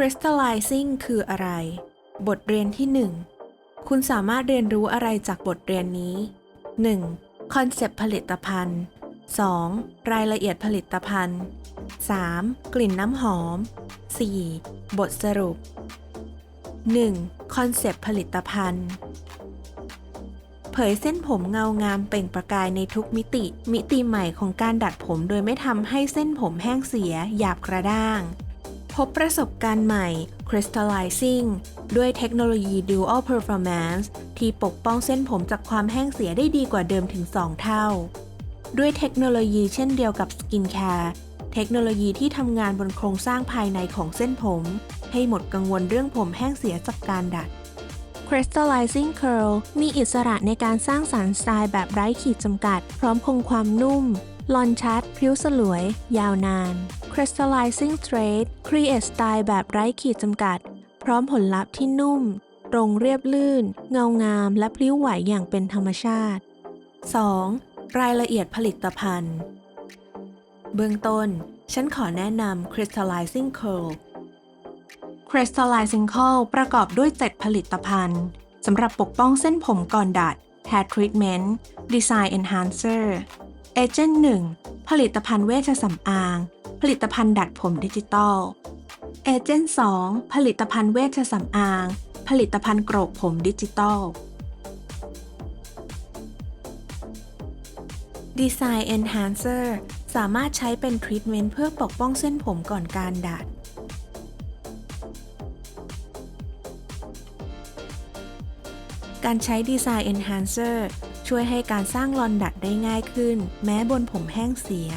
Crystallizing คืออะไร บทเรียนที่ 1 คุณสามารถเรียนรู้อะไรจากบทเรียนนี้ 1. คอนเซปต์ผลิตภัณฑ์ 2. รายละเอียดผลิตภัณฑ์ 3. กลิ่นน้ำหอม 4. บทสรุป 1. คอนเซปต์ผลิตภัณฑ์ เผยเส้นผมเงางามเปล่งประกายในทุกมิติ มิติใหม่ของการดัดผมโดยไม่ทำให้เส้นผมแห้งเสีย หยาบกระด้าง พบประสบการณ์ใหม่ Crystallizing ด้วยเทคโนโลยี Dual Performance ที่ปกป้องเส้นผมจากความแห้งเสียได้ดีกว่าเดิมถึง 2 เท่า ด้วยเทคโนโลยีเช่นเดียวกับ Skin Care เทคโนโลยีที่ทำงานบนโครงสร้างภายในของเส้นผม ให้หมดกังวลเรื่องผมแห้งเสียจากการดัด Crystallizing Curl มีอิสระในการสร้างสารรค์สไตล์แบบไร้ขีดจำกัด พร้อมคงความนุ่ม ลอนชัดพิ้วสลวย ยาวนาน Crystallizing Straight Create สไตล์แบบไร้ขีดจำกัด พร้อมผลลัพธ์ที่นุ่ม ตรงเรียบลื่น เงางาม และพลิ้วไหวอย่างเป็นธรรมชาติ 2. รายละเอียดผลิตภัณฑ์ เบื้องต้น ฉันขอแนะนำ Crystallizing Curl Crystallizing Curl ประกอบด้วย 7 ผลิตภัณฑ์สำหรับปกป้องเส้นผมก่อนดัด Hair Treatment Design Enhancer Agent 1ผลิตภัณฑ์เวชสำอาง ผลิตภัณฑ์ดัดผมดิจิตอล Agent 2ผลิตภัณฑ์เวชสำอาง ผลิตภัณฑ์โกรกผมดิจิตอล Design Enhancer สามารถใช้เป็นทรีทเมนต์เพื่อปกป้องเส้นผมก่อนการดัด การใช้ Design Enhancer ช่วยให้การสร้างลอนดัดได้ง่ายขึ้น แม้บนผมแห้งเสีย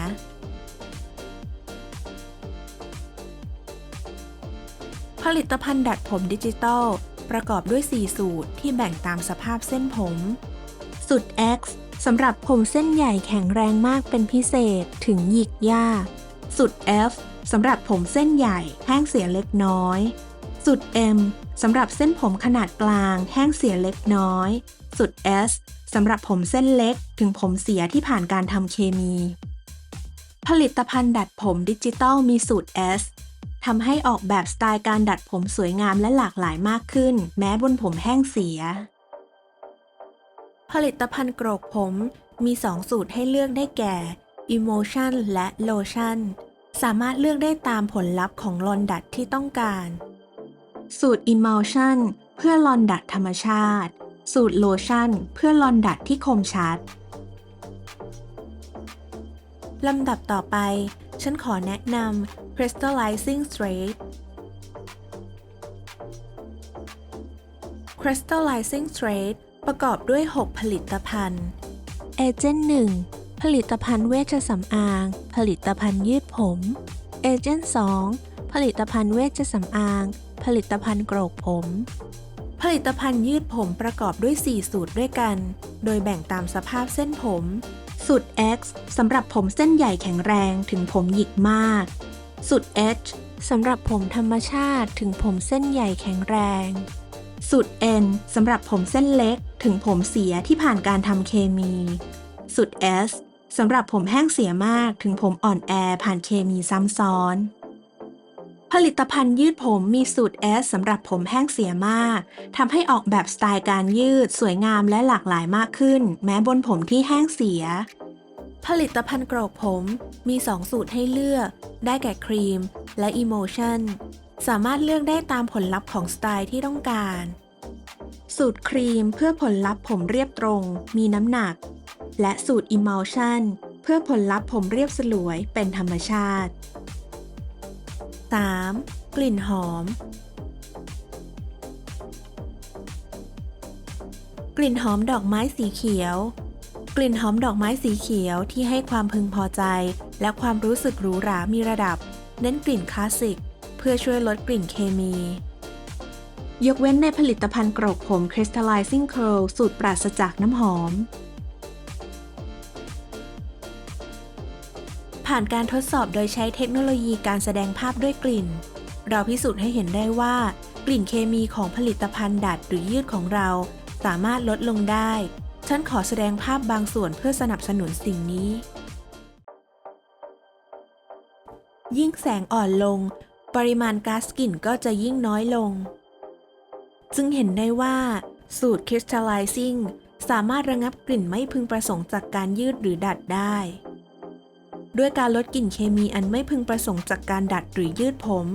ผลิตภัณฑ์ดัดผมดิจิตอลประกอบด้วย 4 สูตรที่แบ่งตามสภาพเส้นผม สูตร X สำหรับผมเส้นใหญ่แข็งแรงมากเป็นพิเศษถึงหยิกยากสูตร F สำหรับผมเส้นใหญ่แห้งเสียเล็กน้อยสูตร M สำหรับเส้นผมขนาดกลาง แห้งเสียเล็กน้อยสูตร S สำหรับผมเส้นเล็กถึงผมเสียที่ผ่านการทำเคมี ผลิตภัณฑ์ดัดผมดิจิตอลมีสูตร S ทำให้ออกแบบสไตล์การดัดผมสวยงามและหลากหลายมากขึ้น แม้บนผมแห้งเสีย ผลิตภัณฑ์โกรกผมมี 2 สูตรให้เลือกได้แก่ Emotion และ Lotion สามารถเลือกได้ตามผลลัพธ์ของลอนดัดที่ต้องการ สูตร Emulsion เพื่อลอนดัดธรรมชาติ สูตร Lotion เพื่อลอนดัดที่คมชัด ลำดับต่อไป ฉันขอแนะนำ Crystallizing Straight Crystallizing Straight ประกอบด้วย 6 ผลิตภัณฑ์ Agent 1ผลิตภัณฑ์เวชสำอาง ผลิตภัณฑ์ยืดผม Agent 2 ผลิตภัณฑ์เวชสำอาง ผลิตภัณฑ์โกรกผม ผลิตภัณฑ์ยืดผมประกอบด้วย 4 สูตรด้วยกัน โดยแบ่งตามสภาพเส้นผม สูตร X สำหรับผมเส้นใหญ่แข็งแรงถึงผมหยิกมาก สูตร H สำหรับผมธรรมชาติถึงผมเส้นใหญ่แข็งแรง สูตร N สำหรับผมเส้นเล็กถึงผมเสียที่ผ่านการทำเคมี สูตร S สำหรับผมแห้งเสียมากถึงผมอ่อนแอผ่านเคมีซ้ำซ้อน ผลิตภัณฑ์ยืดผมมีสูตร S สำหรับผมแห้งเสียมากทำให้ออกแบบสไตล์การยืดสวยงามและหลากหลายมากขึ้น แม้บนผมที่แห้งเสีย ผลิตภัณฑ์โกรกผมมี 2 สูตรให้เลือก ได้แก่ครีมและ Emotion สามารถเลือกได้ตามผลลัพธ์ของสไตล์ที่ต้องการ สูตรครีมเพื่อผลลัพธ์ผมเรียบตรง มีน้ำหนัก และสูตร Emulsion เพื่อผลลัพธ์ผมเรียบสลวยเป็นธรรมชาติ 3. กลิ่นหอม กลิ่นหอมดอกไม้สีเขียว กลิ่นหอมดอกไม้สีเขียวที่ให้ความพึงพอใจ และความรู้สึกหรูหรา มีระดับ เน้นกลิ่นคลาสสิก เพื่อช่วยลดกลิ่นเคมี ยกเว้นในผลิตภัณฑ์กรกผม Crystallizing Curl สูตรปราศจากน้ำหอม ผ่านการทดสอบโดยใช้เทคโนโลยีการแสดงภาพด้วยกลิ่น เราพิสูจน์ให้เห็นได้ว่า กลิ่นเคมีของผลิตภัณฑ์ดัดหรือยืดของเรา สามารถลดลงได้ ฉันขอแสดงภาพบางส่วนเพื่อสนับสนุนสิ่งนี้ ยิ่งแสงอ่อนลง ปริมาณก๊าซกลิ่นก็จะยิ่งน้อยลง จึงเห็นได้ว่า สูตร Crystallizing สามารถระงับกลิ่นไม่พึงประสงค์จากการยืดหรือดัดได้ ด้วยการลดกลิ่นเคมีอันไม่พึงประสงค์จากการดัดหรือยืดผม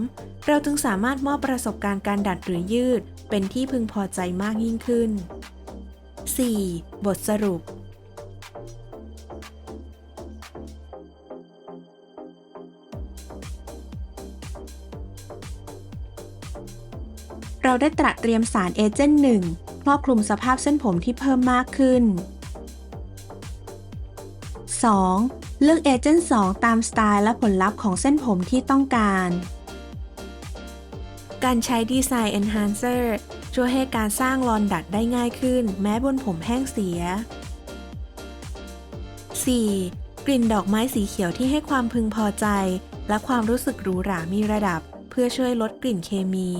เราจึงสามารถมอบประสบการณ์การดัดหรือยืด เป็นที่พึงพอใจมากยิ่งขึ้น 4. บทสรุป เราได้ตระเตรียมสารเอเจนต์หนึ่งครอบคลุมสภาพเส้นผมที่เพิ่มมากขึ้น 2. เลือกเอเจนต์2ตามสไตล์และผลลัพธ์ของเส้นผมที่ต้องการ การใช้ดีไซน์ Enhancer ช่วยให้การสร้างลอนดัดได้ง่ายขึ้น แม้บนผมแห้งเสีย 4. กลิ่นดอกไม้สีเขียวที่ให้ความพึงพอใจ และความรู้สึกหรูหรามีระดับ เพื่อช่วยลดกลิ่นเคมี